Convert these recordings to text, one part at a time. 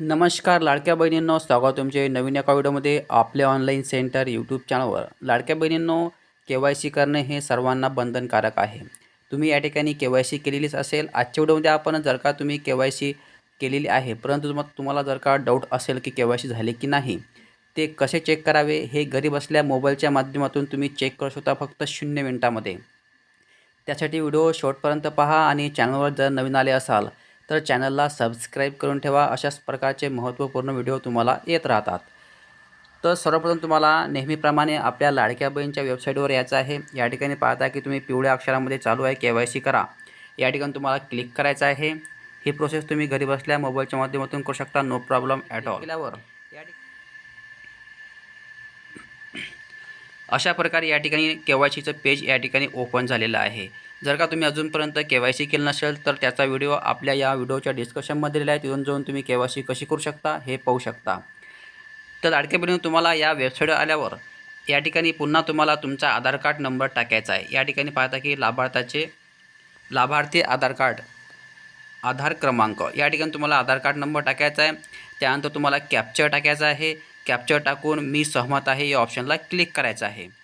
नमस्कार लाडक्या बहिणींनो स्वागत तुमचे नवीन एका व्हिडिओमध्ये आपले ऑनलाईन सेंटर यूट्यूब चॅनलवर लाडक्या बहिणींनो के वाय सी करणे हे सर्वांना बंधनकारक आहे. तुम्ही या ठिकाणी के वाय सी केलेलीच असेल. आजच्या व्हिडिओमध्ये आपण जर का तुम्ही के वाय सी केलेली आहे परंतु तुम तुम्हाला जर का डाऊट असेल की के वाय सी झाले की नाही ते कसे चेक करावे हे घरी बसल्या मोबाईलच्या माध्यमातून तुम्ही चेक करू शकता फक्त शून्य मिनटामध्ये. त्यासाठी व्हिडिओ शेवटपर्यंत पहा आणि चॅनलवर जर नवीन आले असाल तर चॅनलला सबस्क्राईब करून ठेवा. अशाच प्रकारचे महत्त्वपूर्ण व्हिडिओ तुम्हाला येत राहतात. तर सर्वप्रथम तुम्हाला नेहमीप्रमाणे आपल्या लाडक्या बहीणच्या वेबसाईटवर यायचं आहे. या ठिकाणी पाहता की तुम्ही पिवळ्या अक्षरामध्ये चालू आहे के वाय सी करा. या ठिकाणी तुम्हाला क्लिक करायचं आहे. ही प्रोसेस तुम्ही घरी बसल्या मोबाईलच्या माध्यमातून करू शकता. No problem at all. केल्यावर अशा प्रकारे या ठिकाणी के वाय सीचं पेज या ठिकाणी ओपन झालेलं आहे. जर का तुम्ही अजूनपर्यंत के वाय सी केलं नसेल तर त्याचा व्हिडिओ आपल्या या व्हिडिओच्या डिस्कशनमध्ये दिलेला आहे. तिथून जाऊन तुम्ही के वाय सी कशी करू शकता हे पाहू शकता. तर अडकेपर्यंत बहिणी तुम्हाला या वेबसाईटवर आल्यावर या ठिकाणी पुन्हा तुम्हाला तुमचा आधार कार्ड नंबर टाकायचा आहे. या ठिकाणी पाहता की लाभार्थ्याचे लाभार्थी आधार कार्ड आधार क्रमांक. या ठिकाणी तुम्हाला आधार कार्ड नंबर टाकायचा आहे. त्यानंतर तुम्हाला कॅप्चर टाकायचा आहे. कॅप्चर टाकून मी सहमत आहे या ऑप्शनला क्लिक करायचं आहे.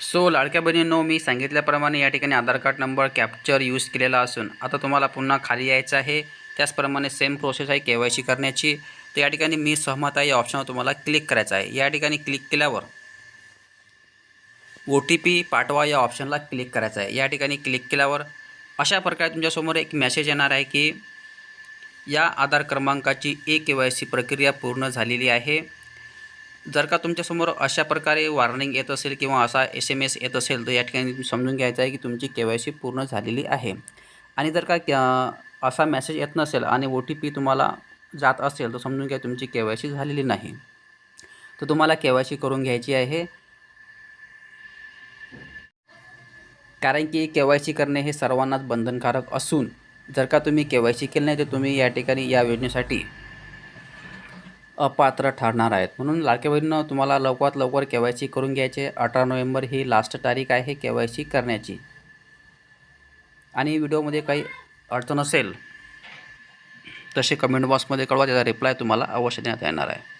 सो लाडक्या बहिणींनो मी सांगितल्याप्रमाणे या ठिकाणी Aadhaar card number capture use केलेला असून आता तुम्हाला पुन्हा खाली यायचं आहे. त्याचप्रमाणे सेम प्रोसेस आहे के वाय सी करण्याची. तर या ठिकाणी मी सहमत आहे या ऑप्शनवर तुम्हाला क्लिक करायचं आहे. या ठिकाणी क्लिक केल्यावर ओ टी पी पाठवा या ऑप्शनला क्लिक करायचं आहे. या ठिकाणी क्लिक केल्यावर अशा प्रकारे तुमच्यासमोर एक मेसेज येणार आहे की या आधार क्रमांकाची ए के वाय सी प्रक्रिया पूर्ण झालेली आहे. जर का तुमच्यासमोर अशा प्रकारे वॉर्निंग येत असेल किंवा असा एस एम एस येत असेल तर या ठिकाणी तुम्ही समजून घ्यायचं आहे की तुमची के वाय सी पूर्ण झालेली आहे. आणि जर का असा मेसेज येत नसेल आणि ओ टी पी तुम्हाला जात असेल तर समजून घ्या तुमची के वाय सी झालेली नाही. तर तुम्हाला के वाय सी करून घ्यायची आहे. कारण की के वाय सी करणे हे सर्वांनाच बंधनकारक असून जर का तुम्ही के वाय सी केलं नाही तर तुम्ही या ठिकाणी या योजनेसाठी अपात्र ठरणार आहेत. म्हणून लाडक्या बहिणीनं तुम्हाला लवकरात लवकर के वाय सी करून घ्यायचे. अठरा नोव्हेंबर ही लास्ट तारीख आहे के वाय सी करण्याची. आणि व्हिडिओमध्ये काही अडचण असेल तसे कमेंट बॉक्समध्ये कळवा त्याचा रिप्लाय तुम्हाला अवश्य देण्यात येणार आहे.